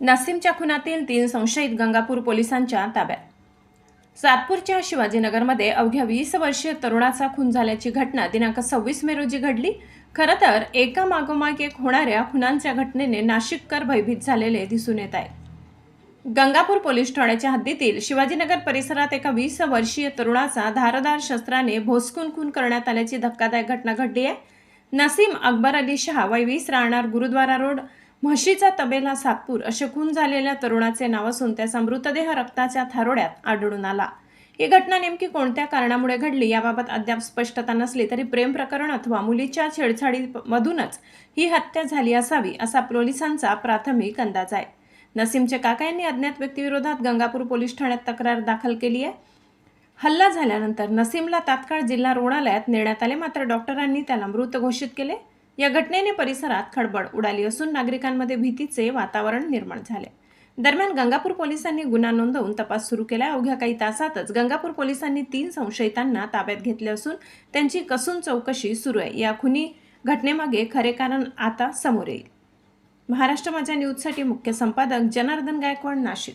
नासिमच्या खुनातील तीन संशयित गंगापूर पोलिसांच्या ताब्यात. सातपूरच्या शिवाजीनगरमध्ये अवघ्या वीस वर्षीय तरुणाचा खून झाल्याची घटना दिनांक सव्वीस मे रोजी घडली. खरं तर एका मागोमाग एक होणाऱ्या खुनांच्या घटनेने नाशिककर भयभीत झालेले दिसून येत आहे. गंगापूर पोलीस ठाण्याच्या हद्दीतील शिवाजीनगर परिसरात एका वीस वर्षीय तरुणाचा धारदार शस्त्राने भोसकून खून करण्यात आल्याची धक्कादायक घटना घडली आहे. नसीम अकबर अली शहा वय वीस राहणार गुरुद्वारा रोड म्हशीचा तबेला सातपूर असे खून झालेल्या तरुणाचे नाव असून त्याचा मृतदेह रक्ताच्या थारोड्यात आढळून आला. ही घटना नेमकी कोणत्या कारणामुळे घडली याबाबत अद्याप स्पष्टता नसली तरी प्रेम प्रकरण अथवा मुलीच्या छेडछाडीमधूनच ही हत्या झाली असावी असा पोलिसांचा प्राथमिक अंदाज आहे. नसीमचे काका यांनी अज्ञात व्यक्तीविरोधात गंगापूर पोलीस ठाण्यात तक्रार दाखल केली आहे. हल्ला झाल्यानंतर नसीमला तात्काळ जिल्हा रुग्णालयात नेण्यात आले. मात्र डॉक्टरांनी त्याला मृत घोषित केले. या घटनेने परिसरात खळबळ उडाली असून नागरिकांमध्ये भीतीचे वातावरण निर्माण झाले. दरम्यान गंगापूर पोलिसांनी गुन्हा नोंदवून तपास सुरू केला. अवघ्या काही तासातच गंगापूर पोलिसांनी तीन संशयितांना ताब्यात घेतले असून त्यांची कसून चौकशी सुरू आहे. या खुनी घटनेमागे खरे कारण आता समोर येईल. महाराष्ट्र माझ्या न्यूजसाठी मुख्य संपादक जनार्दन गायकवाड नाशिक.